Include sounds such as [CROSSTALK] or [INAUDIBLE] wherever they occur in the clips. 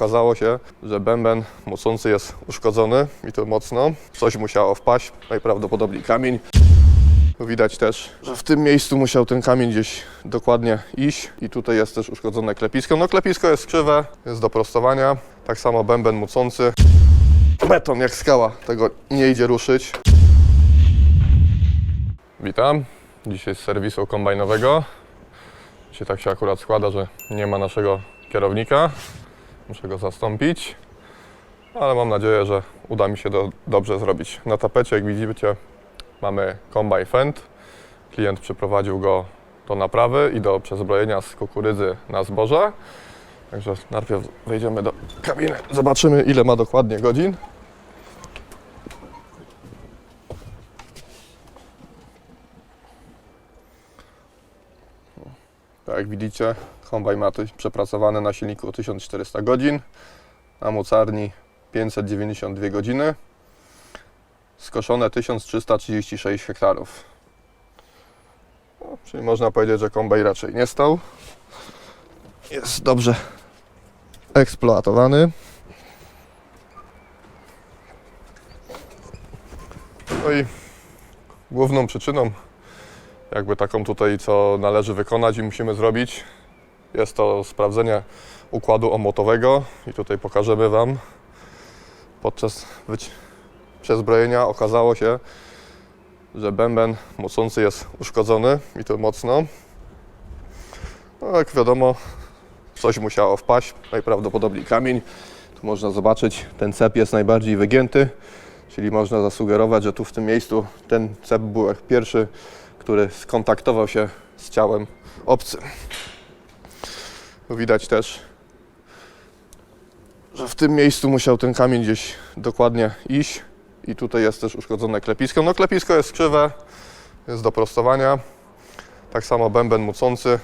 okazało się, że bęben mocący jest uszkodzony i to mocno. Coś musiało wpaść, najprawdopodobniej kamień. Widać też, że w tym miejscu musiał ten kamień gdzieś dokładnie iść i tutaj jest też uszkodzone klepisko. No klepisko jest krzywe, jest do prostowania. Tak samo bęben mucący. Beton jak skała, tego nie idzie ruszyć. Witam, dzisiaj z serwisu kombajnowego. Dzisiaj tak się akurat składa, że nie ma naszego kierownika. Muszę go zastąpić, ale mam nadzieję, że uda mi się to dobrze zrobić. Na tapecie, jak widzicie, mamy kombajn Fendt. Klient przyprowadził go do naprawy i do przezbrojenia z kukurydzy na zboże. Także najpierw wejdziemy do kabiny, zobaczymy ile ma dokładnie godzin. Tak jak widzicie, kombajn ma tu przepracowany na silniku 1400 godzin, na mocarni 592 godziny, skoszone 1336 hektarów. No, czyli można powiedzieć, że kombajn raczej nie stał. Jest dobrze eksploatowany. No i główną przyczyną jakby taką tutaj, co należy wykonać i musimy zrobić. Jest to sprawdzenie układu omotowego i tutaj pokażemy Wam. Podczas przezbrojenia okazało się, że bęben mocący jest uszkodzony i to mocno. No jak wiadomo, coś musiało wpaść, najprawdopodobniej kamień. Tu można zobaczyć, ten cep jest najbardziej wygięty, czyli można zasugerować, że tu w tym miejscu ten cep był jak pierwszy który skontaktował się z ciałem obcym. Widać też, że w tym miejscu musiał ten kamień gdzieś dokładnie iść i tutaj jest też uszkodzone klepisko. No klepisko jest krzywe, jest do prostowania. Tak samo bęben mucący.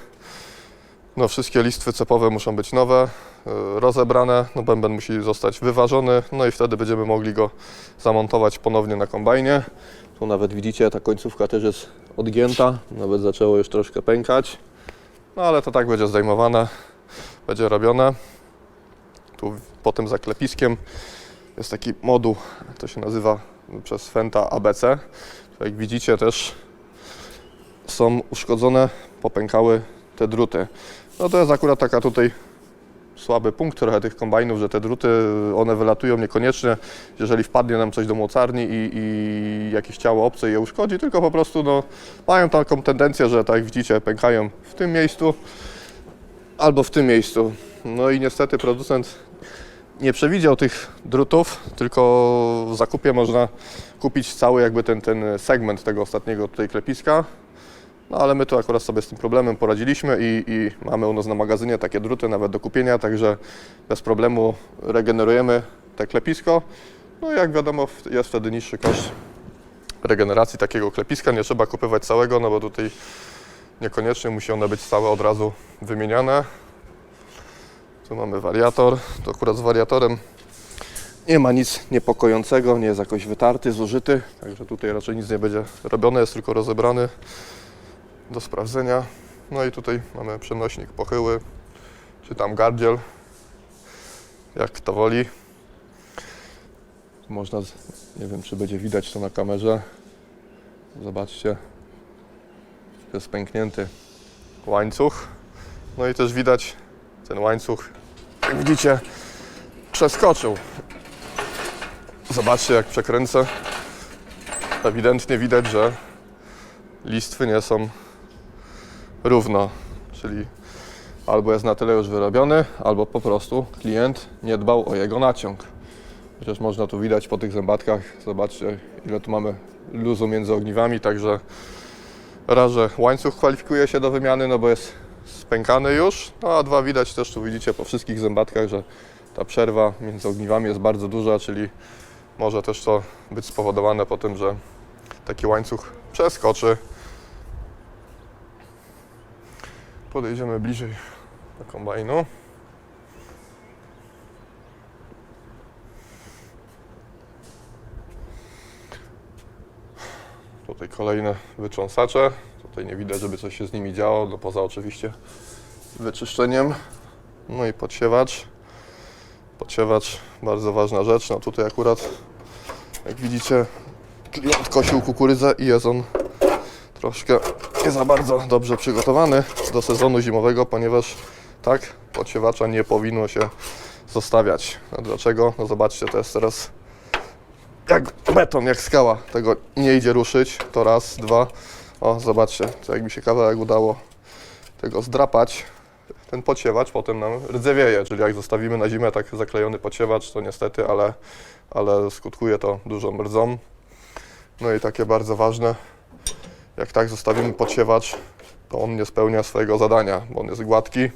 No wszystkie listwy cepowe muszą być nowe, y, rozebrane. No bęben musi zostać wyważony, no i wtedy będziemy mogli go zamontować ponownie na kombajnie. Tu nawet widzicie, ta końcówka też jest odgięta, nawet zaczęło już troszkę pękać. No ale to tak będzie zdejmowane, będzie robione. Tu po tym zaklepiskiem jest taki moduł, to się nazywa przez Fenta ABC. Jak widzicie też są uszkodzone, popękały te druty. No to jest akurat taka tutaj słaby punkt trochę tych kombajnów, że te druty, one wylatują niekoniecznie, jeżeli wpadnie nam coś do mocarni i, i jakieś ciało obce je uszkodzi, tylko po prostu no, mają taką tendencję, że tak jak widzicie, pękają w tym miejscu albo w tym miejscu. No i niestety producent nie przewidział tych drutów, tylko w zakupie można kupić cały jakby ten, ten segment tego ostatniego tutaj klepiska. No ale my tu akurat sobie z tym problemem poradziliśmy i, i mamy u nas na magazynie takie druty nawet do kupienia, także bez problemu regenerujemy te klepisko. No i jak wiadomo jest wtedy niższy koszt regeneracji takiego klepiska. Nie trzeba kupywać całego, no bo tutaj niekoniecznie musi one być całe od razu wymieniane. Tu mamy wariator, to akurat z wariatorem nie ma nic niepokojącego, nie jest jakoś wytarty, zużyty, także tutaj raczej nic nie będzie robione, jest tylko rozebrany do sprawdzenia. No i tutaj mamy przenośnik pochyły, czy tam gardziel, jak kto woli. Można, nie wiem czy będzie widać to na kamerze, zobaczcie, jest pęknięty łańcuch. No i też widać ten łańcuch, jak widzicie, przeskoczył. Zobaczcie jak przekręcę. Ewidentnie widać, że listwy nie są równo, czyli albo jest na tyle już wyrobiony, albo po prostu klient nie dbał o jego naciąg. Chociaż można tu widać po tych zębatkach, zobaczcie ile tu mamy luzu między ogniwami, także raz, że łańcuch kwalifikuje się do wymiany, no bo jest spękany już, no a dwa widać też tu widzicie po wszystkich zębatkach, że ta przerwa między ogniwami jest bardzo duża, czyli może też to być spowodowane po tym, że taki łańcuch przeskoczy Podejdziemy bliżej do kombajnu. Tutaj kolejne wytrząsacze. Tutaj nie widać, żeby coś się z nimi działo, no poza oczywiście wyczyszczeniem. No i podsiewacz. Podsiewacz, bardzo ważna rzecz. No tutaj akurat, jak widzicie, klient kosił kukurydzę i jest on troszkę nie za bardzo dobrze przygotowany do sezonu zimowego, ponieważ tak, podsiewacza nie powinno się zostawiać. A dlaczego? No zobaczcie, to jest teraz jak beton, jak skała. Tego nie idzie ruszyć. To raz, dwa. O, zobaczcie, jak mi się kawałek udało tego zdrapać. Ten podsiewacz potem nam rdzewieje, czyli jak zostawimy na zimę tak zaklejony podsiewacz, to niestety, ale, ale skutkuje to dużą rdzą. No i takie bardzo ważne, jak tak zostawimy podsiewacz, to on nie spełnia swojego zadania, bo on jest gładki,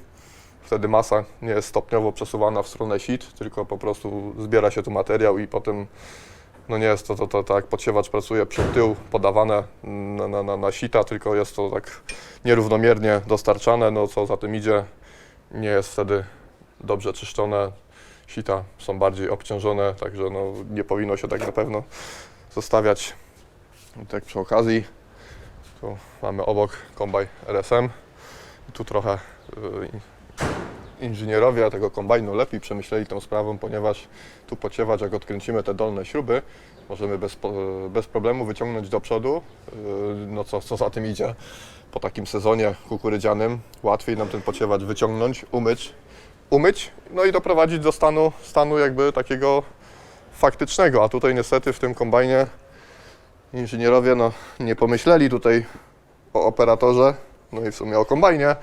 wtedy masa nie jest stopniowo przesuwana w stronę sit, tylko po prostu zbiera się tu materiał i potem no nie jest to, to, to tak podsiewacz pracuje przed tył, podawane na, na, na, na sita, tylko jest to tak nierównomiernie dostarczane, no co za tym idzie, nie jest wtedy dobrze czyszczone, sita są bardziej obciążone, także no nie powinno się tak na pewno zostawiać. I tak przy okazji, tu mamy obok kombaj RSM, tu trochę y, inżynierowie tego kombajnu lepiej przemyśleli tą sprawą, ponieważ tu pociewacz, jak odkręcimy te dolne śruby, możemy bez, bez problemu wyciągnąć do przodu, yy, no co, co za tym idzie. Po takim sezonie kukurydzianym łatwiej nam ten pociewacz wyciągnąć, umyć, umyć, no i doprowadzić do stanu, stanu jakby takiego faktycznego, a tutaj niestety w tym kombajnie inżynierowie no, nie pomyśleli tutaj o operatorze, no i w sumie o kombajnie,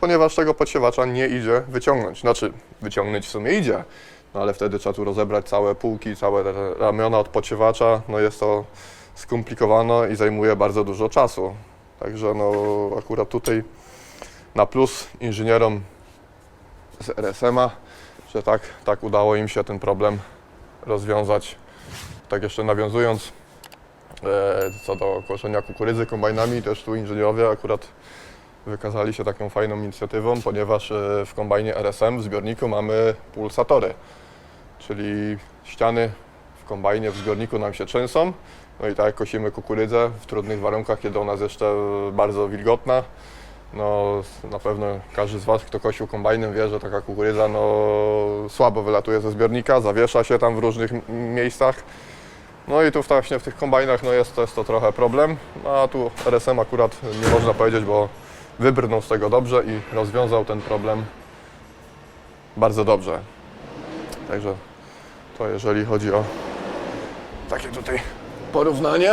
ponieważ tego podsiewacza nie idzie wyciągnąć. Znaczy, wyciągnąć w sumie idzie, no ale wtedy trzeba tu rozebrać całe półki, całe ramiona od podsiewacza, no jest to skomplikowane i zajmuje bardzo dużo czasu. Także no akurat tutaj na plus inżynierom z RSM-a, że tak, tak udało im się ten problem rozwiązać. Tak jeszcze nawiązując e, co do koszenia kukurydzy kombajnami, też tu inżynierowie akurat wykazali się taką fajną inicjatywą, ponieważ e, w kombajnie RSM w zbiorniku mamy pulsatory, czyli ściany w kombajnie w zbiorniku nam się trzęsą. No i tak kosimy kukurydzę w trudnych warunkach, kiedy ona jest jeszcze bardzo wilgotna, no na pewno każdy z Was, kto kosił kombajnem wie, że taka kukurydza no, słabo wylatuje ze zbiornika, zawiesza się tam w różnych miejscach. No i tu właśnie w tych kombajnach no jest, jest to trochę problem, no, a tu RSM akurat nie można powiedzieć, bo wybrnął z tego dobrze i rozwiązał ten problem bardzo dobrze. Także to jeżeli chodzi o takie tutaj porównanie.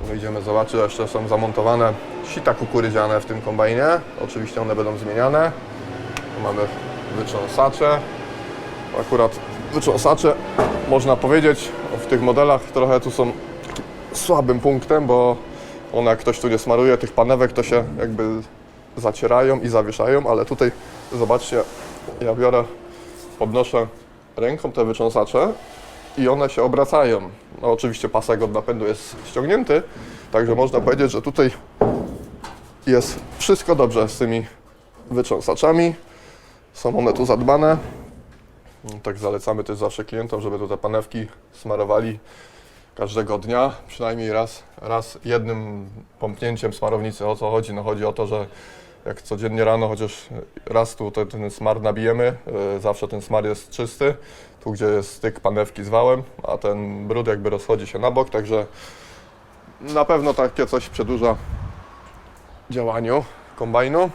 Wyjdziemy zobaczyć, jeszcze są zamontowane sita kukurydziane w tym kombajnie. Oczywiście one będą zmieniane. Tu mamy wytrząsacze. Akurat wytrząsacze można powiedzieć w tych modelach trochę tu są słabym punktem, bo one jak ktoś tu nie smaruje tych panewek, to się jakby zacierają i zawieszają, ale tutaj zobaczcie, ja biorę, podnoszę ręką te wytrząsacze i one się obracają. No oczywiście pasek od napędu jest ściągnięty, także można powiedzieć, że tutaj jest wszystko dobrze z tymi wytrząsaczami. Są one tu zadbane. No, Tak zalecamy też zawsze klientom, żeby tu te panewki smarowali każdego dnia, przynajmniej raz, raz jednym pompnięciem smarownicy. O co chodzi? No chodzi o to, że jak codziennie rano chociaż raz tu ten, ten smar nabijemy, y, zawsze ten smar jest czysty, tu gdzie jest styk panewki z wałem, a ten brud jakby rozchodzi się na bok, także na pewno takie coś przedłuża działaniu kombajnu.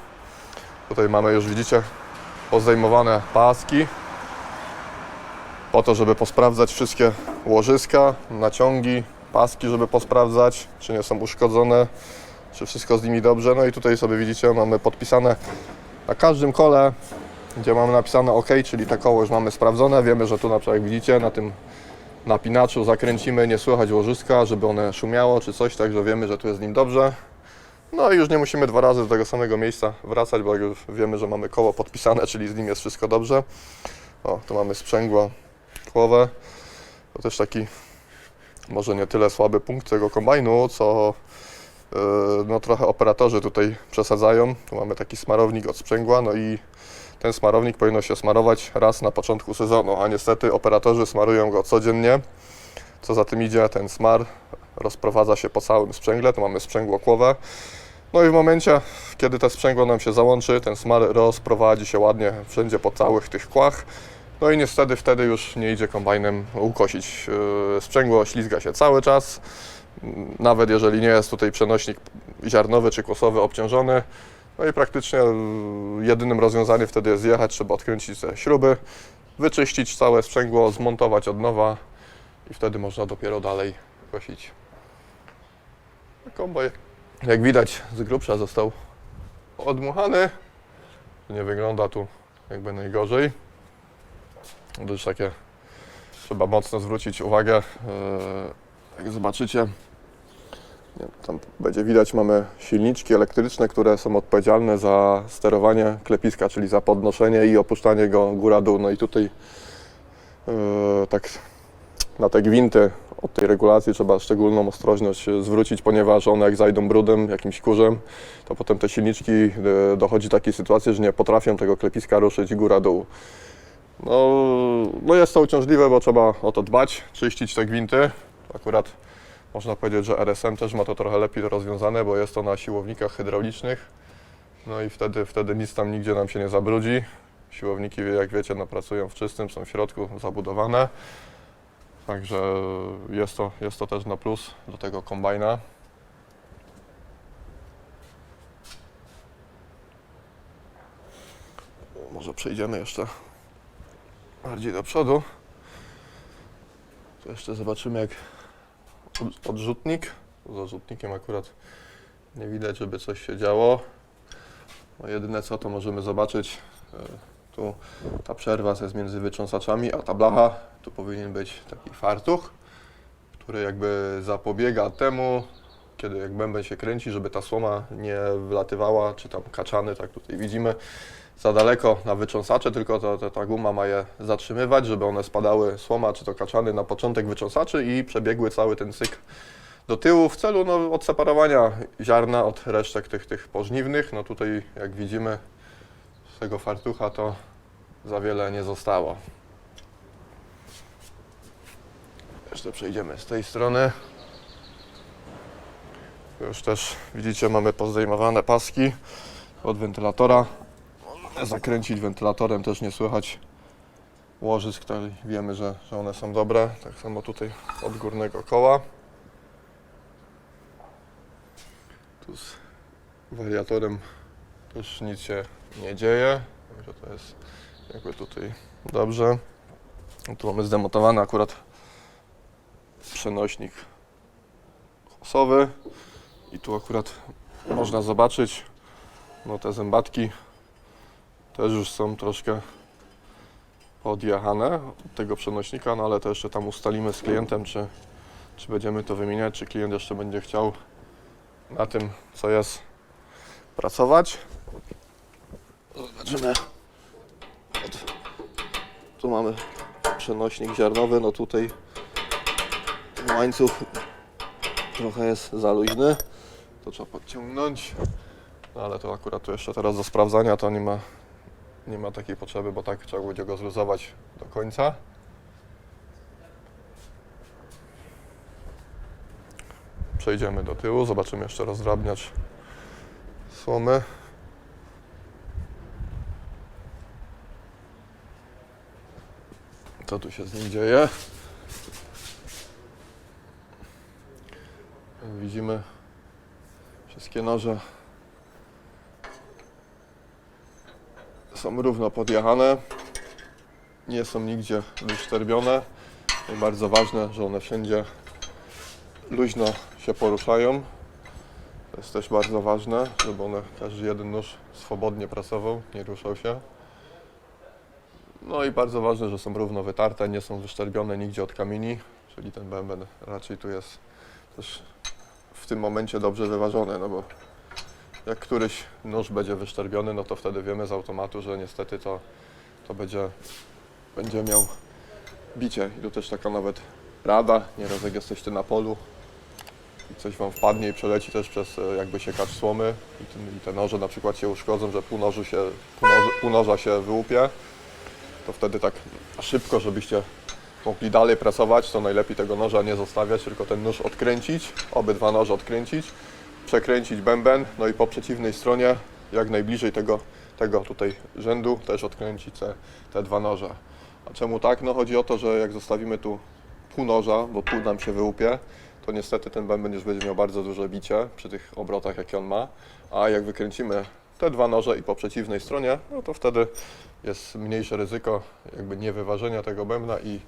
Tutaj mamy już widzicie pozajmowane paski po to, żeby posprawdzać wszystkie łożyska, naciągi, paski, żeby posprawdzać, czy nie są uszkodzone, czy wszystko z nimi dobrze. No i tutaj sobie widzicie, mamy podpisane na każdym kole, gdzie mamy napisane OK, czyli te koło już mamy sprawdzone. Wiemy, że tu na przykład jak widzicie na tym napinaczu zakręcimy, nie słychać łożyska, żeby one szumiało czy coś, także wiemy, że tu jest z nim dobrze. No i już nie musimy dwa razy do tego samego miejsca wracać, bo już wiemy, że mamy koło podpisane, [LAUGHS] czyli z nim jest wszystko dobrze. O, tu mamy sprzęgło kłowe. To też taki może nie tyle słaby punkt tego kombajnu, co yy, no trochę operatorzy tutaj przesadzają. Tu mamy taki smarownik od sprzęgła, no i ten smarownik powinno się smarować raz na początku sezonu, a niestety operatorzy smarują go codziennie. Co za tym idzie, ten smar rozprowadza się po całym sprzęgle, tu mamy sprzęgło kłowe. No i w momencie, kiedy to sprzęgło nam się załączy, ten smar rozprowadzi się ładnie wszędzie po całych tych kłach No i niestety wtedy już nie idzie kombajnem ukosić. Yy, Sprzęgło ślizga się cały czas. Nawet jeżeli nie jest tutaj przenośnik ziarnowy czy kłosowy obciążony. No i praktycznie yy, jedynym rozwiązaniem wtedy jest zjechać, trzeba odkręcić te śruby, wyczyścić całe sprzęgło, zmontować od nowa i wtedy można dopiero dalej kosić. Kombaj, jak widać, z grubsza został odmuchany. Nie wygląda tu jakby najgorzej. To takie trzeba mocno zwrócić uwagę. e, Jak zobaczycie, tam będzie widać, mamy silniczki elektryczne, które są odpowiedzialne za sterowanie klepiska, czyli za podnoszenie i opuszczanie go góra-dół. No i tutaj e, tak na te gwinty od tej regulacji trzeba szczególną ostrożność zwrócić, ponieważ one jak zajdą brudem, jakimś kurzem, to potem te silniczki e, dochodzi do takiej sytuacji, że nie potrafią tego klepiska ruszyć góra-dół. No, no jest to uciążliwe, bo trzeba o to dbać, czyścić te gwinty. Akurat można powiedzieć, że RSM też ma to trochę lepiej rozwiązane, bo jest to na siłownikach hydraulicznych. No i wtedy, wtedy nic tam nigdzie nam się nie zabrudzi. Siłowniki, jak wiecie, no, pracują w czystym, są w środku zabudowane. Także jest to, jest to też na plus do tego kombajna. Może przejdziemy jeszcze bardziej do przodu. Tu jeszcze zobaczymy jak od- odrzutnik. Z odrzutnikiem akurat nie widać, żeby coś się działo. No jedyne co to możemy zobaczyć, e, tu ta przerwa jest między wytrząsaczami, a ta blacha, tu powinien być taki fartuch, który jakby zapobiega temu, kiedy jak bęben się kręci, żeby ta słoma nie wylatywała, czy tam kaczany, tak tutaj widzimy, za daleko na wytrząsacze, tylko to, to, ta guma ma je zatrzymywać, żeby one spadały, słoma czy to kaczany na początek wytrząsaczy i przebiegły cały ten cykl do tyłu w celu no, odseparowania ziarna od resztek tych, tych pożniwnych. No tutaj jak widzimy z tego fartucha to za wiele nie zostało. Jeszcze przejdziemy z tej strony. Już też widzicie mamy pozdejmowane paski od wentylatora. Zakręcić wentylatorem też nie słychać łożysk, które wiemy, że, że one są dobre. Tak samo tutaj od górnego koła. Tu z wariatorem też nic się nie dzieje, także to jest jakby tutaj dobrze. Tu mamy zdemontowany akurat przenośnik chosowy i tu akurat można zobaczyć no te zębatki też już są troszkę podjechane od tego przenośnika, no ale to jeszcze tam ustalimy z klientem, czy, czy będziemy to wymieniać, czy klient jeszcze będzie chciał na tym, co jest, pracować. Zobaczymy. Tu mamy przenośnik ziarnowy, no tutaj łańcuch trochę jest za luźny, to trzeba podciągnąć. No ale to akurat tu jeszcze teraz do sprawdzania to nie ma, nie ma takiej potrzeby, bo tak trzeba będzie go zluzować do końca. Przejdziemy do tyłu, zobaczymy jeszcze rozdrabniacz słomy. Co tu się z nim dzieje? Widzimy wszystkie noże są równo podjechane, nie są nigdzie wyszczerbione. I bardzo ważne, że one wszędzie luźno się poruszają. To jest też bardzo ważne, żeby one, każdy jeden nóż swobodnie pracował, nie ruszał się. No i bardzo ważne, że są równo wytarte, nie są wyszczerbione nigdzie od kamieni, czyli ten bęben raczej tu jest też w tym momencie dobrze wyważony, no bo jak któryś nóż będzie wyszczerbiony, no to wtedy wiemy z automatu, że niestety to, to będzie, będzie miał bicie. I tu też taka nawet rada, nieraz jak jesteście na polu. I coś Wam wpadnie i przeleci też przez e, jakby siekacz słomy. I, ten, i te noże na przykład się uszkodzą, że pół, nożu się, pół, noży, pół noża się wyłupie, to wtedy tak szybko, żebyście mogli dalej pracować, to najlepiej tego noża nie zostawiać, tylko ten nóż odkręcić, obydwa noże odkręcić, przekręcić bęben, no i po przeciwnej stronie, jak najbliżej tego, tego tutaj rzędu, też odkręcić te, te dwa noże. A czemu tak? No chodzi o to, że jak zostawimy tu pół noża, bo pół nam się wyłupie, to niestety ten bęben już będzie miał bardzo duże bicie przy tych obrotach, jakie on ma. A jak wykręcimy te dwa noże i po przeciwnej stronie, no to wtedy jest mniejsze ryzyko jakby niewyważenia tego bębna i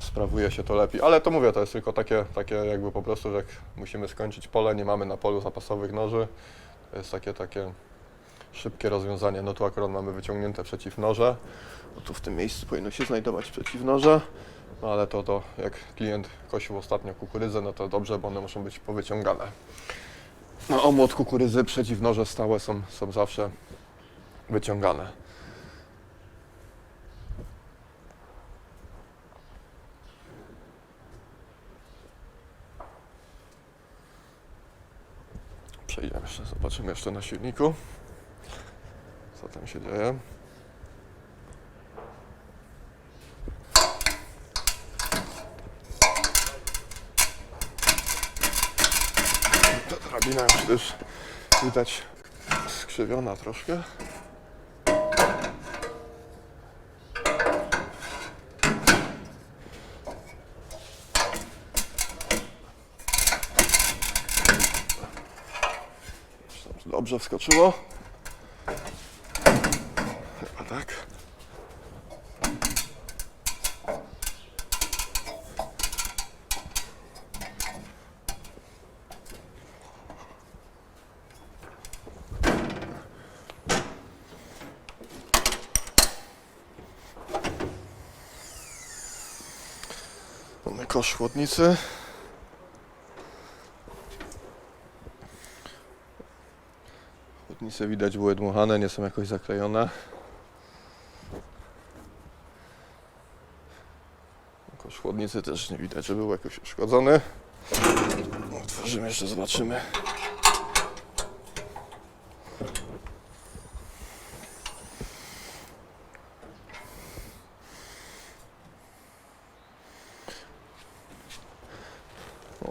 sprawuje się to lepiej. Ale to mówię, to jest tylko takie, takie jakby po prostu, że jak musimy skończyć pole, nie mamy na polu zapasowych noży, to jest takie, takie szybkie rozwiązanie. No tu akurat mamy wyciągnięte przeciwnoże. No tu w tym miejscu powinno się znajdować przeciwnoże. No ale to, to jak klient kosił ostatnio kukurydzę, no to dobrze, bo one muszą być powyciągane. No omłot kukurydzy, przeciwnoże stałe są, są zawsze wyciągane. Przejdziemy jeszcze, zobaczymy jeszcze na silniku, co tam się dzieje. Ta drabina już też widać skrzywiona troszkę. Już tam Dobrze wskoczyło. Chyba tak. Mamy kosz chłodnicy. Chłodnice widać były dmuchane, nie są jakoś zaklejone. Kosz chłodnicy też nie widać, że był jakoś uszkodzony. Otworzymy jeszcze, zobaczymy.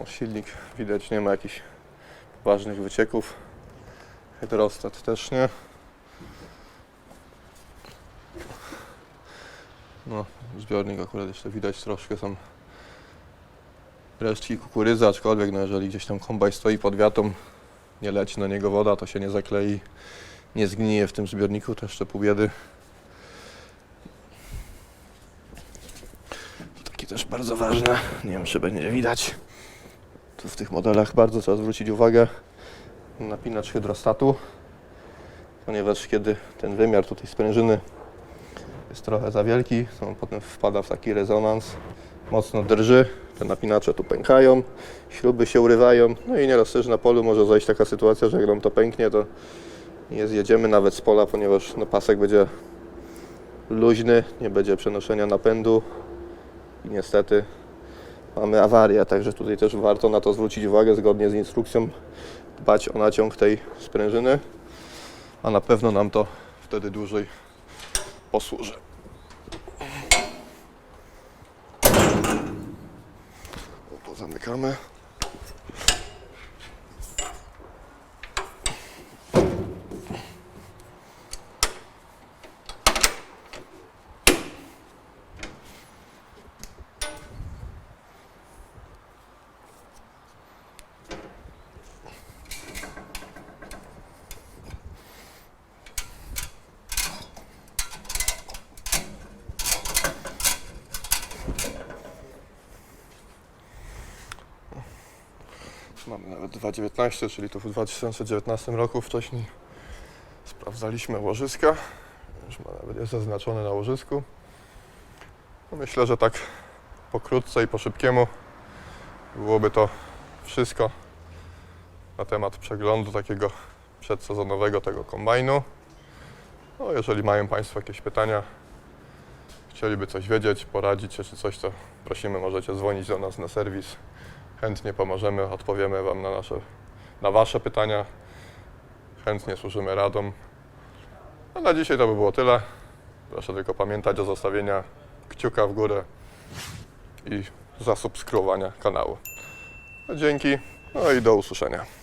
Silnik widać nie ma jakichś ważnych wycieków. Hydrostat też nie. No, zbiornik akurat jeszcze widać troszkę są resztki kukurydzy, aczkolwiek no jeżeli gdzieś tam kombaj stoi pod wiatą, nie leci na niego woda, to się nie zaklei, nie zgnije w tym zbiorniku, to jeszcze pół biedy. Takie też bardzo ważne, nie wiem czy będzie widać. Tu w tych modelach bardzo trzeba zwrócić uwagę napinacz hydrostatu, ponieważ kiedy ten wymiar tutaj sprężyny jest trochę za wielki, to on potem wpada w taki rezonans, mocno drży, te napinacze tu pękają, śruby się urywają, no i nieraz też na polu może zajść taka sytuacja, że jak nam to pęknie, to nie zjedziemy nawet z pola, ponieważ no, pasek będzie luźny, nie będzie przenoszenia napędu i niestety mamy awarię, także tutaj też warto na to zwrócić uwagę zgodnie z instrukcją, dbać o naciąg tej sprężyny, a na pewno nam to wtedy dłużej posłuży. O, Mamy nawet 2.19, czyli to w 2019 roku wcześniej sprawdzaliśmy łożyska. Już ma nawet jest zaznaczone na łożysku. No myślę, że tak pokrótce i po szybkiemu byłoby to wszystko na temat przeglądu takiego przedsezonowego tego kombajnu. No, jeżeli mają Państwo jakieś pytania, chcieliby coś wiedzieć, poradzić się czy coś, to prosimy, możecie dzwonić do nas na serwis chętnie pomożemy, odpowiemy Wam na, nasze, na Wasze pytania. Chętnie służymy radą. A na dzisiaj to by było tyle. Proszę tylko pamiętać o zostawienia kciuka w górę i zasubskrybowania kanału. No, dzięki, no i do usłyszenia.